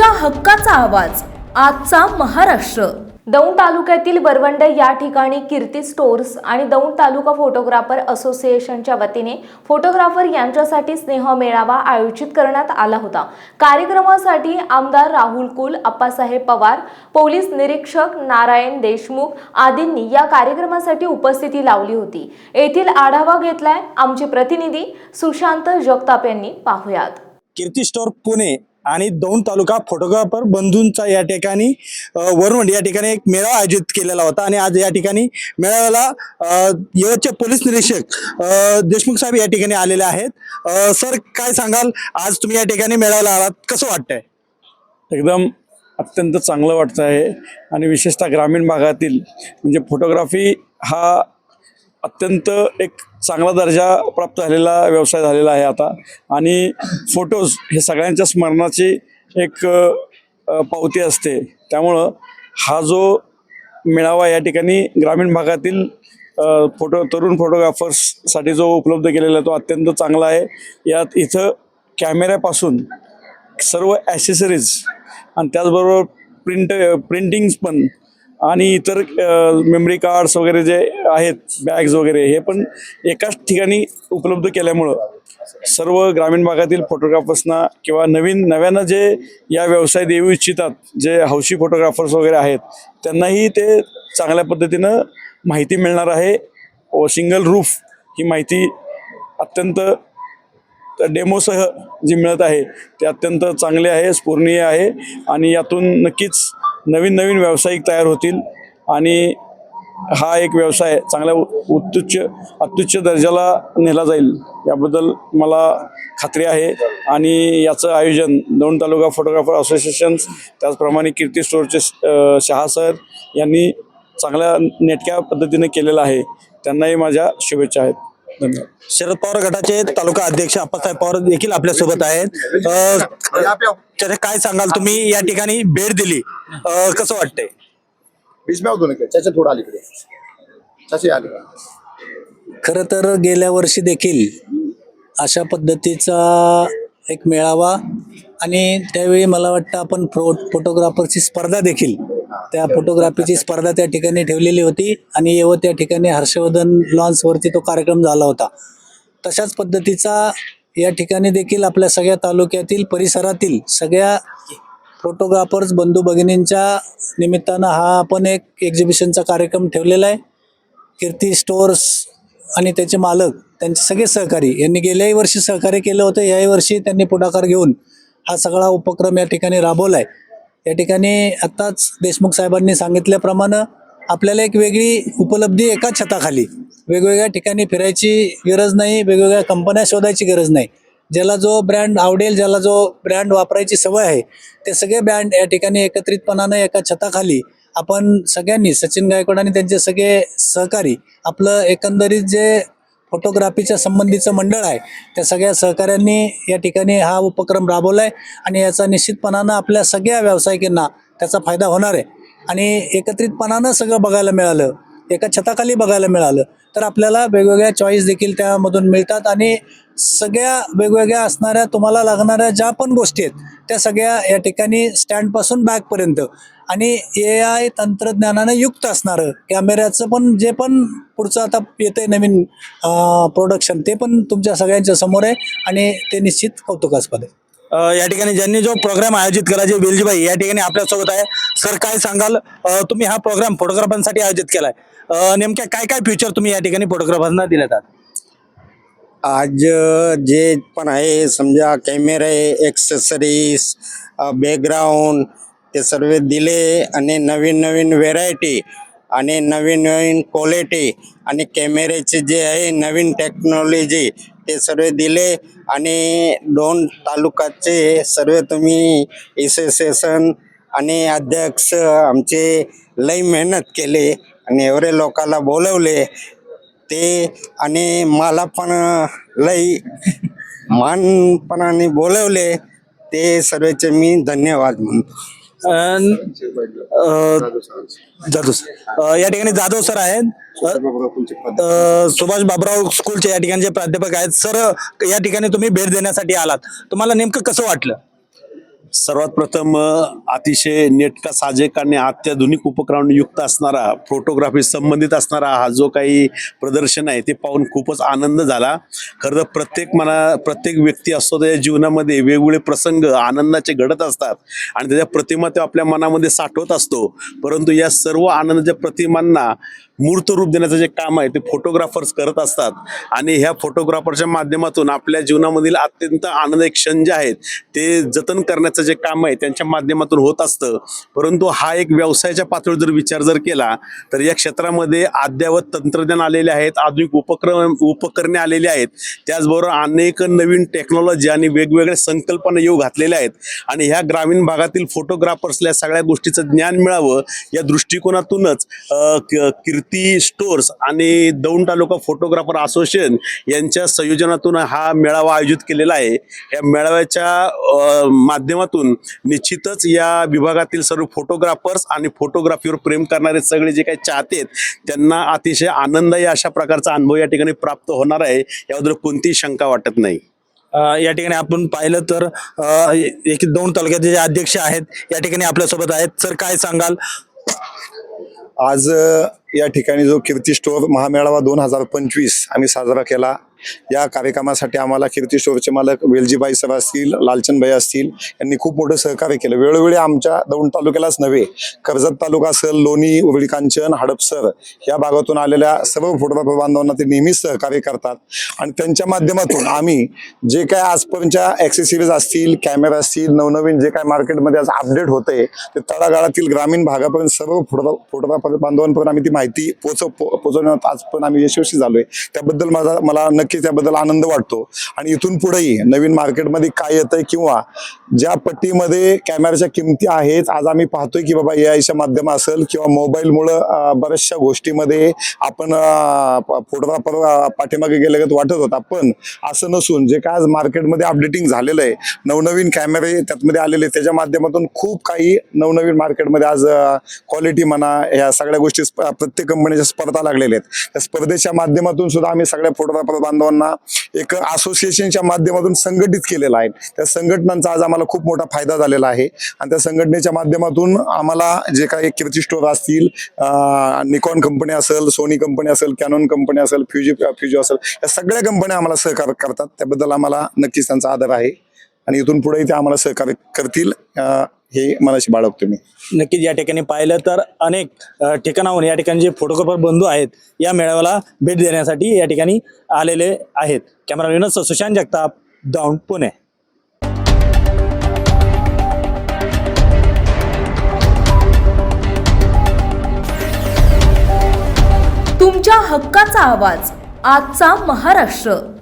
तुमच्या हक्काचा आवाज. आजचा महाराष्ट्र. दौंड तालुक्यातील वरवंड या ठिकाणी कीर्ती स्टोअर्स आणि दौंड तालुका फोटोग्राफर असोसिएशनच्या वतीने फोटोग्राफर यांच्यासाठी स्नेह मेळावा आयोजित करण्यात आला होता. कार्यक्रमासाठी आमदार राहुल कुल अप्पासाहेब पवार पोलीस निरीक्षक नारायण देशमुख आदींनी या कार्यक्रमासाठी उपस्थिती लावली होती. येथील आढावा घेतलाय आमचे प्रतिनिधी सुशांत जगताप यांनी. पाहुयात. कीर्ती स्टोअर पुणे आणि दौंड तालुका फोटोग्राफर बंधूंचा या ठिकाणी अ, वरवंड या ठिकाणी एक मेळावा आयोजित केलेला होता. आणि आज या ठिकाणी मेळाव्याला यवतचे पोलीस निरीक्षक देशमुख साहेब या ठिकाणी आलेले आहेत. सर काय सांगाल? आज तुम्ही या ठिकाणी मेळाव्याला आलात. कसं वाटतंय? एकदम अत्यंत चांगलं वाटतं आहे. आणि विशेषतः ग्रामीण भागातील म्हणजे फोटोग्राफी हा अत्यंत एक चांगला दर्जा प्राप्त झालेला व्यवसाय झालेला आहे आता. आणि फोटोज हे सगळ्यांच्या स्मरणाची एक पावती असते. त्यामुळं हा जो मेळावा या ठिकाणी ग्रामीण भागातील फोटो तरुण फोटोग्राफर्ससाठी जो उपलब्ध केलेला आहे तो अत्यंत चांगला आहे. यात इथं कॅमेऱ्यापासून सर्व ॲसेसरीज आणि त्याचबरोबर प्रिंट प्रिंटिंग्स पण आणि इतर मेमरी कार्ड्स वगैरे जे आहेत बॅग्स वगैरे हे पण एकाच ठिकाणी उपलब्ध केल्यामुळं सर्व ग्रामीण भागातील फोटोग्राफर्सना किंवा नवीन नव्यानं जे या व्यवसायात येऊ इच्छितात जे हौशी फोटोग्राफर्स वगैरे आहेत त्यांनाही ते चांगल्या पद्धतीनं माहिती मिळणार आहे. व सिंगल रूफ ही माहिती अत्यंत डेमोसह जी मिळत आहे ते अत्यंत चांगले आहे स्फूर्णीय आहे. आणि यातून नक्कीच नवीन नवीन व्यावसायिक तयार होतील आणि हा एक व्यवसाय चांगल्या उ- उत्तुच्च अत्युच्च दर्जाला नेला जाईल याबद्दल मला खात्री आहे. आणि याचं आयोजन दोन तालुका फोटोग्राफर असोसिएशन्स त्याचप्रमाणे कीर्ती स्टोअरचे शहा सर यांनी चांगल्या नेटक्या पद्धतीने केलेलं आहे. त्यांनाही माझ्या शुभेच्छा आहेत. धन्यवाद. शरद पवार गटाचे तालुका अध्यक्ष अप्पासाहेब पवार देखील आपल्यासोबत आहेत. अ, तर काय सांगाल? तुम्ही या ठिकाणी भेट दिली. अ, कसं वाटतंय? बीच में दोनों के चाचा थोड़ा अलीकडे चाची आली खरं तर गेल्या वर्षी देखील अशा पद्धतीचा एक मेळावा आणि त्यावेळी मला वाटतं आपण फो फोटोग्राफरची स्पर्धा देखील त्या फोटोग्राफीची स्पर्धा त्या ठिकाणी ठेवलेली होती आणि येव त्या ठिकाणी हर्षवर्धन लॉन्सवरती तो कार्यक्रम झाला होता. तशाच पद्धतीचा या ठिकाणी देखील आपल्या सगळ्या तालुक्यातील परिसरातील सगळ्या फोटोग्राफर्स बंधू भगिनींच्या निमित्तानं हा आपण एक एक्झिबिशनचा कार्यक्रम ठेवलेला आहे. कीर्ती स्टोअर्स आणि त्याचे मालक त्यांचे सगळे सहकारी यांनी गेल्याही वर्षी सहकार्य केलं होतं याही वर्षी त्यांनी पुढाकार घेऊन हा सगळा उपक्रम या ठिकाणी राबवला आहे या ठिकाणी आत्ताच देशमुख साहेबांनी सांगितल्याप्रमाणे आपल्याला एक वेगळी उपलब्धी एका छताखाली. वेगवेगळ्या ठिकाणी फिरायची गरज नाही वेगवेगळ्या कंपन्या शोधायची गरज नाही. ज्याला जो ब्रँड आवडेल ज्याला जो ब्रँड वापरायची सवय आहे ते सगळे ब्रँड या ठिकाणी एकत्रितपणानं एका छताखाली आपण सगळ्यांनी सचिन गायकवाड आणि त्यांचे सगळे सहकारी आपलं एकंदरीत जे फोटोग्राफीच्या संबंधीचं मंडळ आहे. त्या सगळ्या सहकाऱ्यांनी या ठिकाणी हा उपक्रम राबवला आहे आणि याचा निश्चितपणानं आपल्या सगळ्या व्यावसायिकांना त्याचा फायदा होणार आहे. आणि एकत्रितपणानं सगळं बघायला मिळालं. एका छताखाली बघायला मिळालं. तर आपल्याला वेगवेगळ्या चॉईस देखील त्यामधून मिळतात आणि सगळ्या वेगवेगळ्या असणाऱ्या तुम्हाला लागणाऱ्या ज्या पण गोष्टी आहेत त्या सगळ्या या ठिकाणी स्टँडपासून बॅगपर्यंत आणि ए आय तंत्रज्ञानानं युक्त असणारं कॅमेऱ्याचं पण जे पण पुढचं आता येतं आहे नवीन प्रोडक्शन ते पण तुमच्या सगळ्यांच्या समोर आहे आणि ते निश्चित कौतुकास्पद आहे. या ठिकाणी ज्यांनी जो प्रोग्राम आयोजित केला जे वेलजीबाई या ठिकाणी आपल्यासोबत आहे. सर काय सांगाल? तुम्ही हा प्रोग्राम फोटोग्राफांसाठी आयोजित केलाय. नेमक्या काय काय फ्युचर तुम्ही या ठिकाणी फोटोग्राफांना दिलेत आहात? आज जे पण आहे समजा कॅमेरे एक्सेसरीज बॅकग्राऊंड ते सर्व दिले आणि नवीन नवीन व्हेरायटी आणि नवीन नवीन क्वालिटी आणि कॅमेऱ्याचे जे आहे नवीन टेक्नॉलॉजी ते सर्व दिले आणि दोन तालुक्याचे सर्व तुम्ही एसोसिएशन आणि अध्यक्ष आमचे लई मेहनत केले आणि एवढे लोकांना बोलवले. ते आणि मला पण लई मानपणाने बोलवले. ते सर्वचे मी धन्यवाद म्हणतो. जाधव सर. या ठिकाणी जाधव सर आहेत. सुभाष बाबराव स्कूलचे या ठिकाणचे प्राध्यापक आहेत. सर या ठिकाणी तुम्ही भेट देण्यासाठी आलात. तुम्हाला नेमकं कसं वाटलं? सर्वात प्रथम अतिशय नेटका साजेक आणि अत्याधुनिक उपकरण युक्त असणारा फोटोग्राफी संबंधित असणारा हा जो काही प्रदर्शन आहे ते पाहून खूपच आनंद झाला. खरं तर प्रत्येक मना प्रत्येक व्यक्ती असतो त्याच्या जीवनामध्ये वेगवेगळे प्रसंग आनंदाचे घडत असतात आणि त्याच्या प्रतिमा तो आपल्या मनामध्ये साठवत असतो. परंतु या सर्व आनंदाच्या प्रतिमांना मूर्त रूप देण्याचं जे काम आहे ते फोटोग्राफर्स करत असतात. आणि ह्या फोटोग्राफरच्या माध्यमातून आपल्या जीवनामधील अत्यंत आनंद क्षण जे आहेत ते जतन करण्याचं जे काम आहे त्यांच्या माध्यमातून होत असतं. परंतु हा एक व्यवसायाच्या पातळीवर जर विचार जर केला तर या क्षेत्रामध्ये अद्ययावत तंत्रज्ञान आलेले आहेत आधुनिक उपक्रम उपकरणे आलेली आहेत. त्याचबरोबर अनेक नवीन टेक्नॉलॉजी आणि वेगवेगळ्या संकल्पना येऊ घातलेल्या आहेत. आणि ह्या ग्रामीण भागातील फोटोग्राफर्सला सगळ्या गोष्टीचं ज्ञान मिळावं या दृष्टिकोनातूनच अ, ती स्टोर्स आणि दौंड तालुका फोटोग्राफर असोसिएशन यांच्या संयोजनातून हा मेळावा आयोजित केलेला आहे. या मेळाव्याच्या माध्यमातून निश्चितच या विभागातील सर्व फोटोग्राफर्स आणि फोटोग्राफीवर प्रेम करणारे सगळे जे काही चाहते आहेत त्यांना अतिशय आनंददायी अशा प्रकारचा अनुभव या ठिकाणी प्राप्त होणार आहे. याबद्दल कोणतीही शंका वाटत नाही. या ठिकाणी आपण पाहिलं तर एक दोन तालुक्याचे जे अध्यक्ष आहेत या ठिकाणी आपल्यासोबत आहेत. सर काय सांगाल? आज या ठिकाणी जो कीर्ती स्टोअर महामेळावा दोन हजार पंचवीस आम्ही साजरा केला या कार्यक्रमासाठी आम्हाला कीर्ती स्टोरचे मालक वेलजीबाई सर असतील लालचंदबाई असतील यांनी खूप मोठं सहकार्य केलं. वेळोवेळी आमच्या दौंड तालुक्यालाच नव्हे कर्जत तालुका असेल लोणी उरळी कांचन हडपसर या भागातून आलेल्या सर्व फोटोग्राफर बांधवांना ते नेहमीच सहकार्य करतात. आणि त्यांच्या माध्यमातून आम्ही जे काय आजपर्यंतच्या ॲक्सेसरीज असतील कॅमेरा असतील नवनवीन जे काय मार्केटमध्ये आज अपडेट होतंय ते तळागाळातील ग्रामीण भागापर्यंत सर्व फुटबॉल फोटोग्राफर बांधवांपर्यंत आम्ही ती माहिती पोचव पोचवण्यात आज पण आम्ही यशस्वी झालोय. त्याबद्दल माझा मला नक्की नक्कीच त्याबद्दल आनंद वाटतो. आणि इथून पुढेही नवीन मार्केटमध्ये काय येतंय किंवा ज्या पट्टीमध्ये कॅमेऱ्याच्या किमती आहेत आज आम्ही पाहतोय की बाबा एआयच्या माध्यम असेल किंवा मोबाईलमुळं बऱ्याचशा गोष्टीमध्ये आपण फोटोग्राफर पाठीमागे गेल्यागत वाटत होता. पण असं नसून जे काय आज मार्केटमध्ये अपडेटिंग झालेलं आहे नवनवीन कॅमेरे त्यातमध्ये आलेले आहेत, त्याच्या माध्यमातून खूप काही नवनवीन मार्केटमध्ये आज क्वालिटी म्हणा ह्या सगळ्या गोष्टी स्प- प्रत्येक कंपनीच्या स्पर्धा लागलेल्या आहेत. त्या स्पर्धेच्या माध्यमातून सुद्धा आम्ही सगळ्या फोटोग्राफर बांधवांना एक असोसिएशनच्या माध्यमातून संघटित केलेलं आहे. त्या संघटनांचा आज आम्हाला खूप मोठा फायदा झालेला आहे. आणि त्या संघटनेच्या माध्यमातून आम्हाला जे काही कीर्ती स्टोर असतील निकॉन कंपनी असेल सोनी कंपनी असेल कॅनॉन कंपनी असेल फ्युजी फ्युजो असेल या सगळ्या कंपन्या आम्हाला सहकार्य करतात. त्याबद्दल आम्हाला नक्कीच त्यांचा आदर आहे. आणि इथून पुढेही ते आम्हाला सहकार्य करतील. हे मनाशी बाळगतो मी. नक्कीच या ठिकाणी पाहिलं तर अनेक ठिकाणाहून या ठिकाणी जे फोटोग्राफर बंधू आहेत. या मेळाव्याला भेट देण्यासाठी या ठिकाणी आलेले आहेत. कॅमेरा सुशांत जगताप दौंड पुणे. तुमच्या हक्काचा आवाज आजचा महाराष्ट्र.